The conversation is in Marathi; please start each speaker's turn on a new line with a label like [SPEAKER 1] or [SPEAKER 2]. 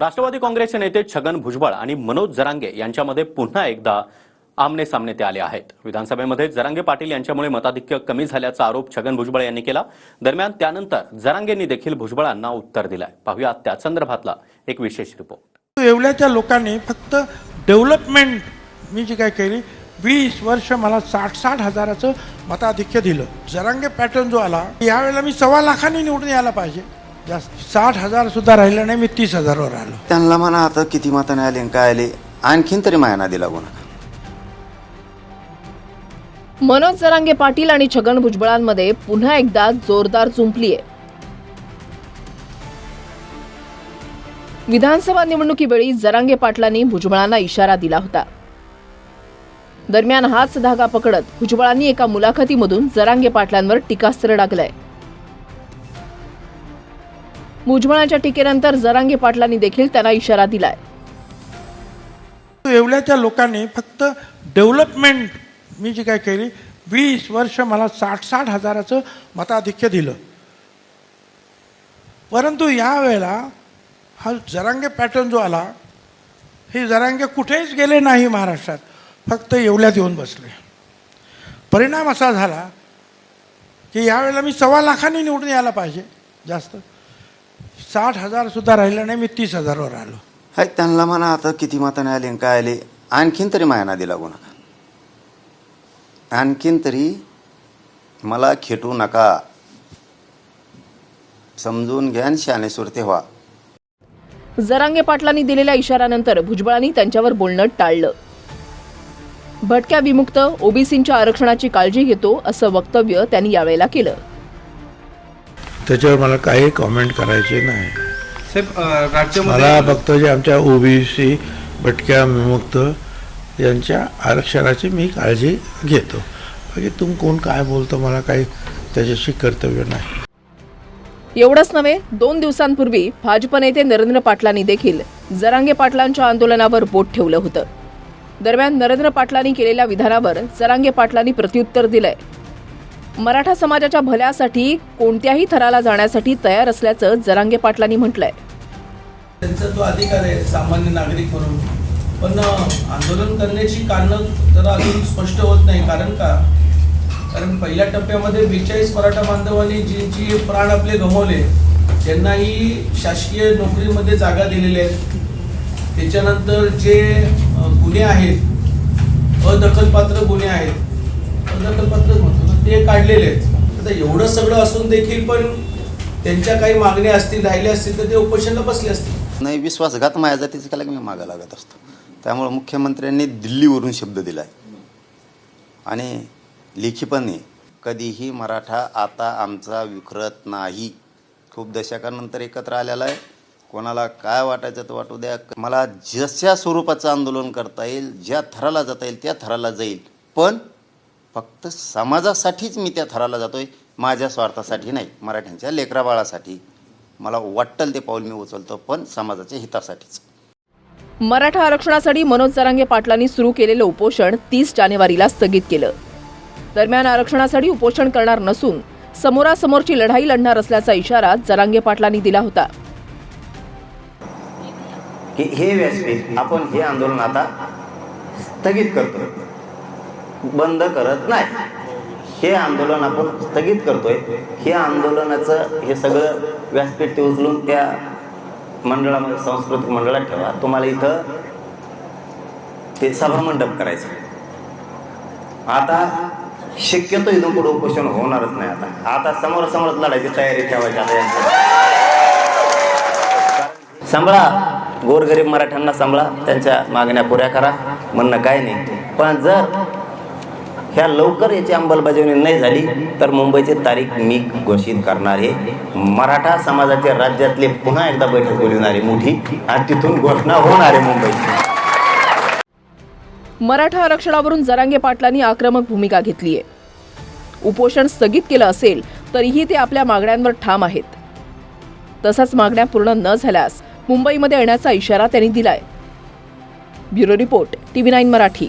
[SPEAKER 1] राष्ट्रवादी काँग्रेसचे नेते छगन भुजबळ आणि मनोज जरांगे यांच्यामध्ये पुन्हा एकदा आमने सामने ते आले आहेत. विधानसभेमध्ये जरांगे पाटील यांच्यामुळे मताधिक्य कमी झाल्याचा आरोप छगन भुजबळ यांनी केला. दरम्यान त्यानंतर जरांगेंनी देखील भुजबळांना उत्तर दिलंय. पाहूया त्या संदर्भातला एक विशेष रिपोर्ट.
[SPEAKER 2] येवल्याच्या लोकांनी फक्त डेव्हलपमेंट मी जी काय केली वीस वर्ष मला साठ साठ हजाराचं मताधिक्य दिलं. जरांगे पॅटर्न जो आला यावेळेला मी सव्वा लाखांनी निवडून यायला पाहिजे. जास्त साठ हजार सुद्धा राहिलं नाही मी तीस हजारावर आलो.
[SPEAKER 3] त्यांना म्हणा आता किती मताने आले आणि काय आले. आणखीन तरी माया नादी लागू नका.
[SPEAKER 4] मनोज जरांगे पाटील आणि छगन भुजबळांमध्ये पुन्हा एकदा जोरदार जुंपलीय विधानसभा निवडणुकीवेळी जरांगे पाटलांनी भुजबळांना इशारा दिला होता. दरम्यान हाच धागा पकडत भुजबळांनी एका मुलाखतीमधून जरांगे पाटलांवर टीकास्त्र डागलंय. मुजमळाच्या टीकेनंतर जरांगे पाटलांनी देखील त्यांना इशारा दिलाय.
[SPEAKER 2] येवल्याच्या लोकांनी फक्त डेव्हलपमेंट मी जी काय केली वीस वर्ष मला साठ साठ हजाराचं मताधिक्य दिलं. परंतु यावेळेला हा जरांगे पॅटर्न जो आला हे जरांगे कुठेच गेले नाही महाराष्ट्रात फक्त येवल्यात येऊन बसले. परिणाम असा झाला की यावेळेला मी सव्वा लाखांनी निवडून यायला पाहिजे जास्त. साठ हजारसुद्धा राहिलं नाही मी तीस हजारावर आलो.
[SPEAKER 3] हाय त्यांना म्हणा आता किती मताने आले आणि काय आले. आणखीन तरी माया नादी लागू नका. आणखीन तरी मला खेटू नका. समजून घ्या आणि शानेसुरते व्हा
[SPEAKER 4] जरांगे पाटलांनी दिलेल्या इशाऱ्यानंतर भुजबळांनी त्यांच्यावर बोलणं टाळलं. भटक्या विमुक्त ओबीसींच्या आरक्षणाची काळजी घेतो असं वक्तव्य त्यांनी यावेळेला केलं.
[SPEAKER 2] त्याच्यावर मला काही कॉमेंट करायचे नाही. मला फक्त जे आमच्या ओबीसी भटक्या विमुक्त यांच्या आरक्षणाची मी काळजी घेतो. बाकी तुम कोण काय बोलतो मला काही त्याच्याशी कर्तव्य नाही.
[SPEAKER 4] एवढंच नव्हे दोन दिवसांपूर्वी भाजप नेते नरेंद्र पाटलांनी देखील जरांगे पाटलांच्या आंदोलनावर बोट ठेवलं होतं. दरम्यान नरेंद्र पाटलांनी केलेल्या विधानावर जरांगे पाटलांनी प्रत्युत्तर दिलंय. मराठा समाजाच्या भल्यासाठी कोणत्याही थराला जाण्यासाठी तयार असल्याचं जरांगे पाटलांनी म्हटलंय.
[SPEAKER 5] त्यांचा तो अधिकार आहे सामान्य नागरिक म्हणून. पण आंदोलन करण्याची कारणं जरा अजून स्पष्ट होत नाही. कारण का? कारण पहिल्या टप्प्यामध्ये बेचाळीस मराठा बांधवांनी ज्यांची प्राण आपले गमावले त्यांनाही शासकीय नोकरीमध्ये जागा दिलेल्या आहेत. त्याच्यानंतर जे गुन्हे आहेत अदखलपात्र गुन्हे आहेत अदखलपात्र म्हणतो. ते काढलेले आहेत आता एवढं सगळं असून देखील पण त्यांच्या काही मागण्या असतील राहिल्या असतील तर ते उपोषणला बसले असतील.
[SPEAKER 3] नाही विश्वासघात माया जातीचं केला की मी मागा लागत असतो. त्यामुळं मुख्यमंत्र्यांनी दिल्लीवरून शब्द दिला आहे आणि लिखीपणे कधीही मराठा आता आमचा विखरत नाही. खूप दशकानंतर एकत्र आलेला आहे. कोणाला काय वाटायचं तर वाटू द्या. मला जशा स्वरूपाचं आंदोलन करता येईल ज्या थराला जाता येईल त्या थराला जाईल. पण फक्त समाजासाठीच मी त्या थराला जातोय माझ्या स्वार्थासाठी नाही मराठ्यांच्या लेकराबाळासाठी मला वाटेल ते पाऊल मी उचलतो पण समाजाच्या हितासाठीच.
[SPEAKER 4] मराठा आरक्षणासाठी मनोज जरांगे पाटलांनी सुरू केलेलं उपोषण तीस जानेवारीला स्थगित केलं. दरम्यान आरक्षणासाठी उपोषण करणार नसून समोरासमोरची लढाई लढणार असल्याचा इशारा जरांगे पाटलांनी दिला होता.
[SPEAKER 3] की हे व्यासपीठ आपण हे आंदोलन आता स्थगित करतो बंद करत नाही. हे आंदोलन आपण स्थगित करतोय. हे आंदोलनाचं हे सगळं व्यासपीठ ते उचलून त्या मंडळामध्ये सांस्कृतिक मंडळात ठेवा. तुम्हाला इथं ते सभामंडप करायचं. आता शक्यतो इथून पुढे उपोषण होणारच नाही आता. आता समोर समोरच लढायची तयारी ठेवायची आता यांची. सांभाळा. गोरगरीब मराठ्यांना सांभाळा. त्यांच्या मागण्या पुऱ्या करा. म्हणणं काय नाही. पण जर ह्या लवकर याची अंमलबजावणी नाही झाली तर मुंबईची तारीख मी घोषित करणार आहे. मराठा समाजाच्या राज्यातले पुन्हा एकदा बैठक बोलवणार आहे मोठी आणि तिथून घोषणा होणार आहे मुंबईची.
[SPEAKER 4] मराठा आरक्षणावरून जरांगे पाटलांनी आक्रमक भूमिका घेतली आहे. उपोषण स्थगित केलं असेल तरीही ते आपल्या मागण्यांवर ठाम आहेत. तसाच मागण्या पूर्ण न झाल्यास मुंबईमध्ये येण्याचा इशारा त्यांनी दिलाय. Bureau report TV nine Marathi.